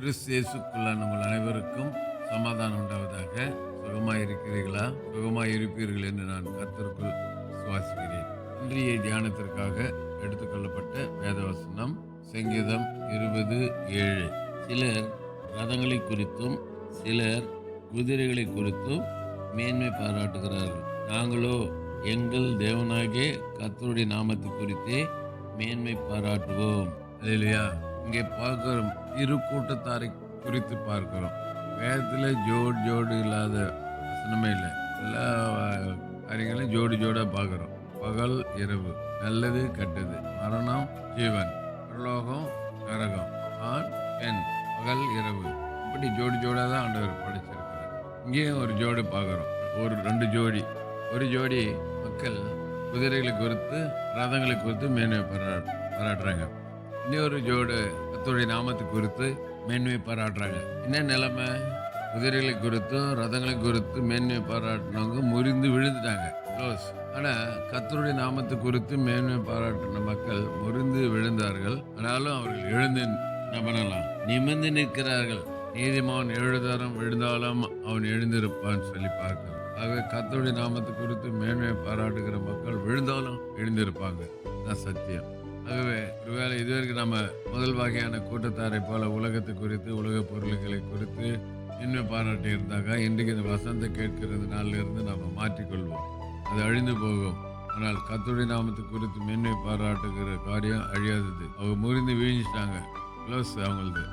கிறிஸ்தேசுக்குள்ளான உங்கள் அனைவருக்கும் சமாதானம் உண்டாவதாக. சுகமாக இருக்கிறீர்களா சுகமாக இருப்பீர்கள் என்று நான் கத்திற்குள் சுவாசிக்கிறேன் இன்றைய தியானத்திற்காக எடுத்துக்கொள்ளப்பட்ட வேதவசனம் சங்கீதம் இருபது ஏழு. சிலர் ரதங்களை குறித்தும் சிலர் குதிரைகளை குறித்தும் மேன்மை பாராட்டுகிறார்கள். நாங்களோ எங்கள் தேவனாகிய கத்தருடைய நாமத்தை குறித்தே மேன்மை பாராட்டுவோம். இல்லையா இங்கே பார்க்கிறோம். இரு கூட்டத்தாரை குறித்து பார்க்கிறோம். வேதத்தில் ஜோடு ஜோடு இல்லாத வசனமே இல்லை எல்லா காரியங்களையும் ஜோடி ஜோடாக பார்க்குறோம். பகல் இரவு நல்லது கெட்டது மரணம் ஜீவன் பரலோகம் நரகம் ஆண் பெண் பகல் இரவு. இப்படி ஜோடி ஜோடாக தான் ஆண்டவர் படைச்சிருக்கிறார். இங்கேயும் ஒரு ஜோடி பார்க்குறோம். ஒரு ரெண்டு ஜோடி. ஒரு ஜோடி மக்கள் குதிரைகளை குறித்து ரதங்களை குறித்து மேன்மை பாராட்டுறாங்க. இன்னொரு ஜோடு கத்தோடைய நாமத்தை குறித்து மேன்மை பாராட்டுறாங்க. என்ன நிலைமை? குதிரைகளை குறித்தும் ரதங்களை குறித்து மேன்மை பாராட்டினவங்க முறிந்து விழுந்துட்டாங்க. க்ளோஸ் ஆனால் கத்தருடைய நாமத்தை குறித்து மேன்மை பாராட்டின மக்கள் முறிந்து விழுந்தார்கள். ஆனாலும் அவர்கள் எழுந்து நம்பலாம் பண்ணலாம்? நிமிர்ந்து நிற்கிறார்கள். நீதிமான் எழுதாரம் விழுந்தாலும் அவன் எழுந்திருப்பான்னு சொல்லி பார்க்கிறோம் ஆகவே கத்தருடைய நாமத்தை குறித்து மேன்மை பாராட்டுகிற மக்கள் விழுந்தாலும் எழுந்திருப்பாங்க. நான் சத்தியம். ஆகவே ஒருவேளை இதுவரைக்கும் நம்ம முதல் வகையான கூட்டத்தாரை போல உலகத்தை குறித்து உலக பொருள்களை குறித்து இன்மை பாராட்டி இருந்தாக்கா இன்றைக்கு இந்த வசந்த கேட்கிறது நாளில் நம்ம மாற்றிக்கொள்வோம். அது அழிந்து போகும். ஆனால் கத்துடைய நாமத்தை குறித்து மென்மை பாராட்டுகிற காரியம் அழியாதது. அவங்க முறிந்து வீழ்ச்சிட்டாங்க க்ளோஸ் அவங்களது.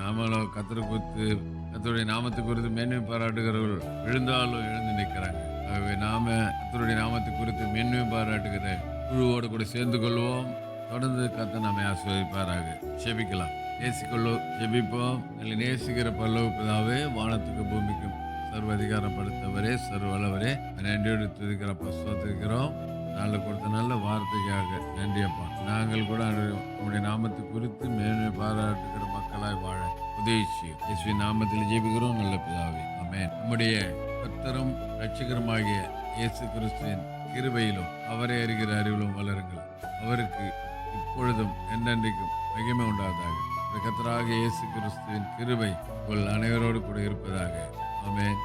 நாமளும் கத்திர குறித்து கத்தருடைய நாமத்தை குறித்து மேன்மை பாராட்டுகிறவர்கள் விழுந்தாலும் எழுந்து நிற்கிறாங்க. ஆகவே நாம கத்தருடைய நாமத்தை குறித்து மேன்மை பாராட்டுகிற குழுவோடு கூட சேர்ந்து கொள்வோம். தொடர்ந்து கத்த நம்மை ஆசிர்வதிப்பாராக. செபிக்கலாம். நேசிக்கொள்ளோ ஜெபிப்போம் இல்லை நேசிக்கிற பல்லவ பிதாவே வானத்துக்கு பூமிக்கும் சர்வ அதிகாரப்படுத்தவரே சர்வளவரே நன்றியோடு துதிக்கிற பசுவத்திருக்கிறோம் நல்ல கொடுத்த நல்ல வார்த்தைக்காக நன்றியப்பா நாங்கள் கூட உங்களுடைய உம்முடைய நாமத்தை குறித்து மேன்மை பாராட்டுகிற மக்களாய் வாழ உதவி செய்யும். இயேசுவின் நாமத்தில் ஜெபிக்கிறோம் நல்ல பிதாவே. அமே நம்முடைய கர்த்தரும் ரட்சிகரமாகிய இயேசு கிறிஸ்துவின் கிருபையிலும் அவரை அறிகிற அறிவிலும் வளருங்கள். அவருக்கு இப்பொழுதும் என்றென்றைக்கும் மகிமை உண்டாவதாக. இந்த இயேசு கிறிஸ்துவின் கிருபை உங்கள் அனைவரோடு கூட இருப்பதாக. ஆமேன்.